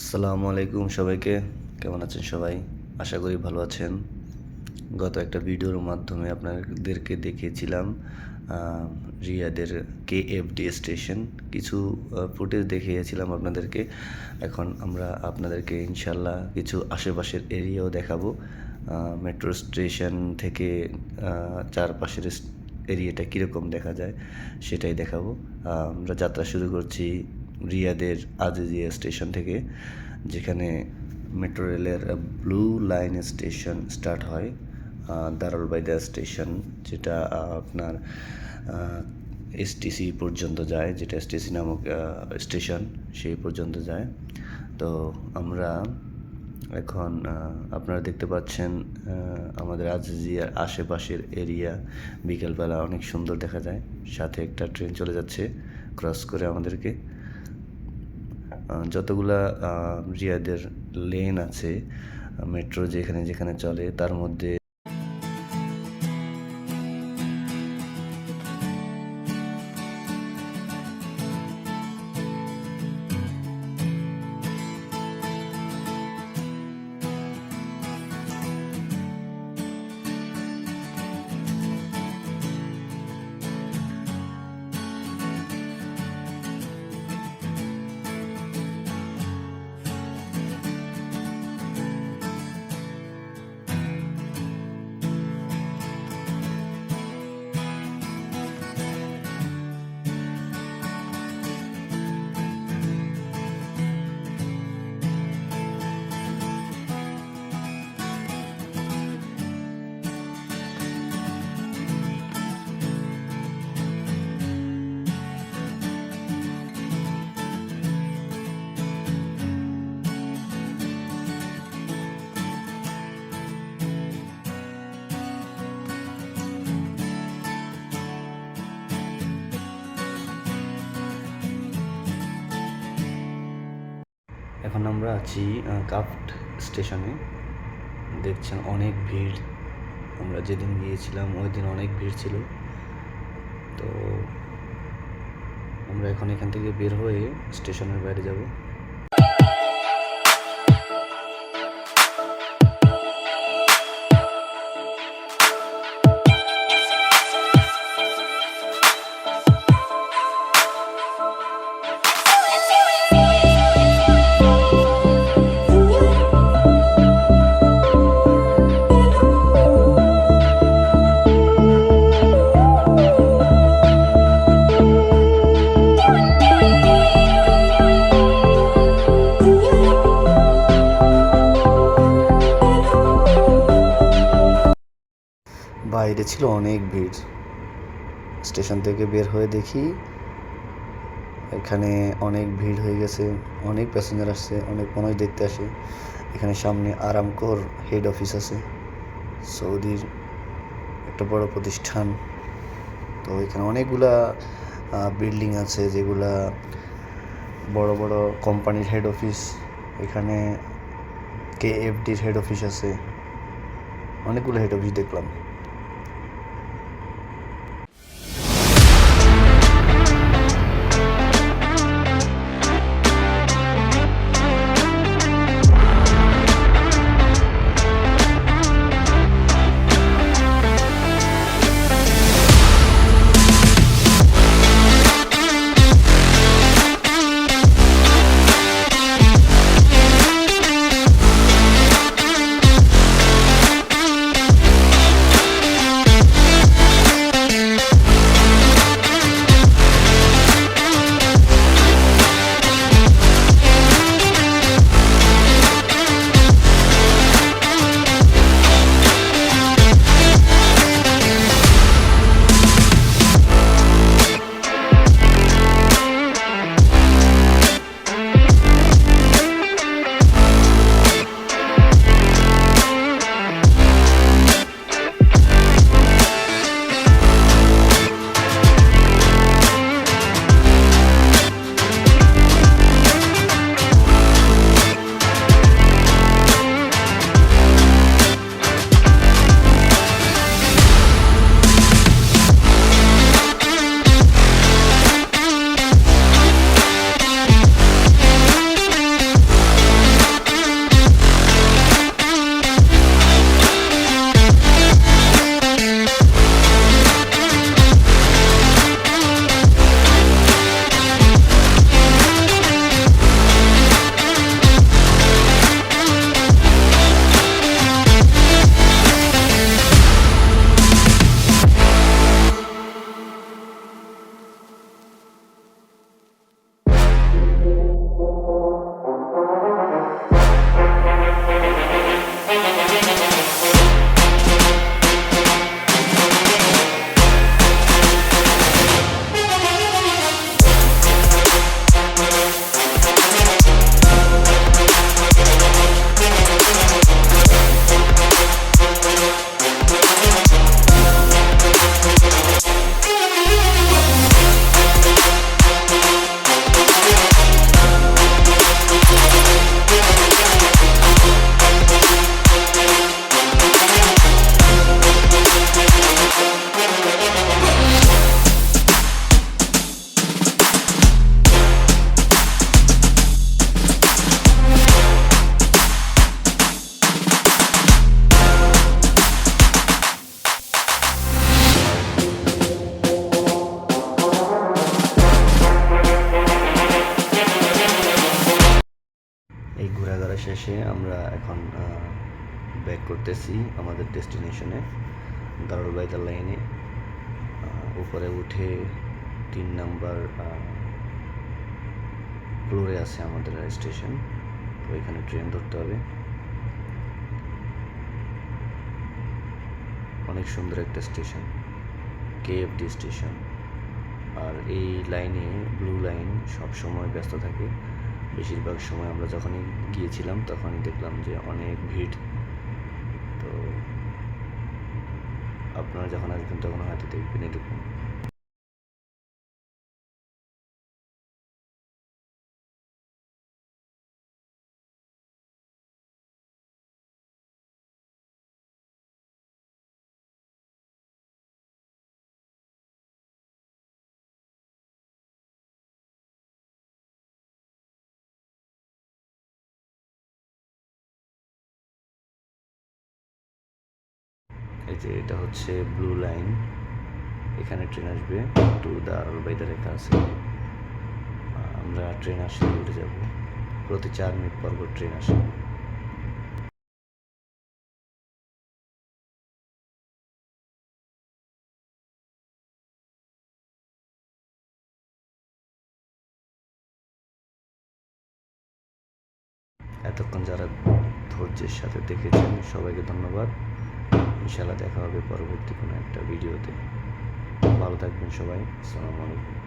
আসসালামু আলাইকুম সবাইকে। কেমন আছেন সবাই? আশা করি ভালো আছেন। গত একটা ভিডিওর মাধ্যমে আপনাদেরকে দেখিয়েছিলাম রিয়াদের কে এফ ডি স্টেশন। কিছু ফুটেজ দেখিয়েছিলাম আপনাদেরকে। এখন আমরা আপনাদেরকে ইনশাল্লাহ কিছু আশেপাশের এরিয়াও দেখাবো। মেট্রো স্টেশন থেকে চারপাশের এরিয়াটা কীরকম দেখা যায় সেটাই দেখাবো। আমরা যাত্রা শুরু করছি রিয়াদের আজিজিয়া স্টেশন থেকে, যেখানে মেট্রো রেলের ব্লু লাইন স্টেশন স্টার্ট হয় দারুল বাইদা স্টেশন, যেটা আপনার এসটিসি পর্যন্ত যায়, যেটা এসটিসি নামক স্টেশন, সেই পর্যন্ত যায়। তো আমরা এখন আপনারা দেখতে পাচ্ছেন আমাদের আজিজিয়ার আশেপাশের এরিয়া বিকেলবেলা অনেক সুন্দর দেখা যায়। সাথে একটা ট্রেন চলে যাচ্ছে, ক্রস করে আমাদেরকে। যতগুলা রিয়াদের লেন আছে মেট্রো যেখানে যেখানে চলে তার মধ্যে এখন আমরা আছি কাফট স্টেশনে দেখছেন অনেক ভিড়। আমরা যেদিন গিয়েছিলাম, ওই দিন অনেক ভিড় ছিল। তো আমরা এখন এখান থেকে বের হয়ে স্টেশনের বাইরে যাব। বাইরে ছিল অনেক ভিড়। স্টেশন থেকে বের হয়ে দেখি এখানে অনেক ভিড় হয়ে গেছে, অনেক প্যাসেঞ্জার আসছে, অনেক মানুষ দেখতে আসে। এখানে সামনে আরামকোর হেড অফিস আছে, সৌদির একটা বড় প্রতিষ্ঠান। তো এখানে অনেকগুলা বিল্ডিং আছে যেগুলা বড় বড় কোম্পানির হেড অফিস এখানে কে এফডির হেড অফিস আছে। অনেকগুলো হেড অফিস দেখলাম। এখন ব্যাক করতেছি আমাদের ডেস্টিনেশনে দারুল বাইদার লাইনে উপরে উঠে তিন নাম্বার ফ্লোরে আছে আমাদের স্টেশন তো এখানে ট্রেন ধরতে হবে। অনেক সুন্দর একটা স্টেশন কেএফডি স্টেশন আর এই লাইনে ব্লু লাইন সব সময় ব্যস্ত থাকে। বেশিরভাগ সময় আমরা যখনই গিয়েছিলাম, তখনই দেখলাম যে অনেক ভিড়। তো আপনারা যখন আসবেন, তখন হয়তো দেখবেন এরকম এই যে এটা হচ্ছে ব্লু লাইন এখানে ট্রেন আসবে। টু দারুল বাইদা রেখা আছে আমরা ট্রেন আসলে উঠে যাব। প্রতি চার মিনিট পর ট্রেন আসে। এতক্ষণ যারা ধৈর্যের সাথে দেখেছেন, সবাইকে ধন্যবাদ। ইনশাল্লাহ দেখা হবে পরবর্তী কোনো একটা ভিডিওতে। ভালো থাকবেন সবাই। আসসালামু আলাইকুম।